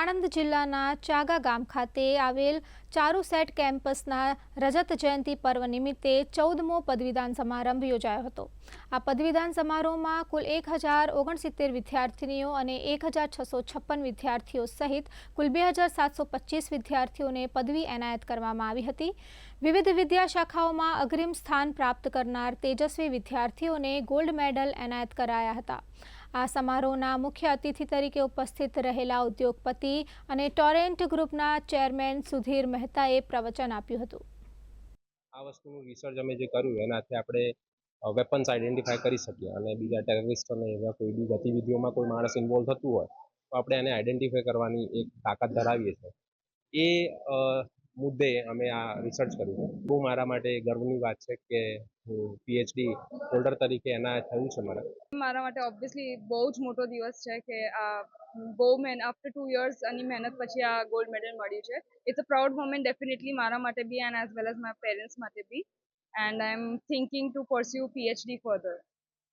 આણંદ જિલ્લાના ચાગા ગામ ખાતે આવેલ ચારુસેટ કેમ્પસના રજત જયંતિ પર્વ નિમિત્તે ચૌદમો પદવીદાન સમારંભ યોજાયો હતો. આ પદવીદાન સમારોહમાં કુલ એક હજાર ઓગણસિત્તેર વિદ્યાર્થીનીઓ અને એક હજાર છસો છપ્પન વિદ્યાર્થીઓ સહિત કુલ બે હજાર સાતસો પચીસ વિદ્યાર્થીઓને પદવી એનાયત કરવામાં આવી હતી. વિવિધ વિદ્યાશાખાઓમાં અગ્રિમ સ્થાન પ્રાપ્ત કરનાર તેજસ્વી વિદ્યાર્થીઓને ગોલ્ડ મેડલ એનાયત કરાયા હતા. આ સમારોહના મુખ્ય અતિથિ તરીકે ઉપસ્થિત રહેલા ઉદ્યોગપતિ અને ટોરેન્ટ ગ્રુપના ચેરમેન સુધીર મહેતાએ પ્રવચન આપ્યું હતું. આ વસ્તુનું રિસર્ચ અમે જે કર્યું, એનાથી આપણે વેપન્સ આઈડેન્ટિફાય કરી શકીએ અને બીજા ટેરરિસ્ટ અને એવા કોઈ બી ગતિવિધિઓમાં કોઈ માણસ ઇન્વોલ્વ થતું હોય, તો આપણે એને આઈડેન્ટિફાય કરવાની એક તાકાત ધરાવીએ છીએ. એ મુદ્દે અમે આ રિસર્ચ કર્યું છે. બહુ મારા માટે ગર્વની વાત છે કે હું પીએચડી હોલ્ડર તરીકે એના થયું છે મને મારા માટે ઓબ્વિયસલી બહુ જ મોટો દિવસ છે કે આ બહુ મેન આફ્ટર ટુ યર્સ આની મહેનત પછી આ ગોલ્ડ મેડલ મળ્યું છે. It's a proud moment definitely મારા માટે બી and as well as my parents માટે બી. And I am thinking to pursue PhD further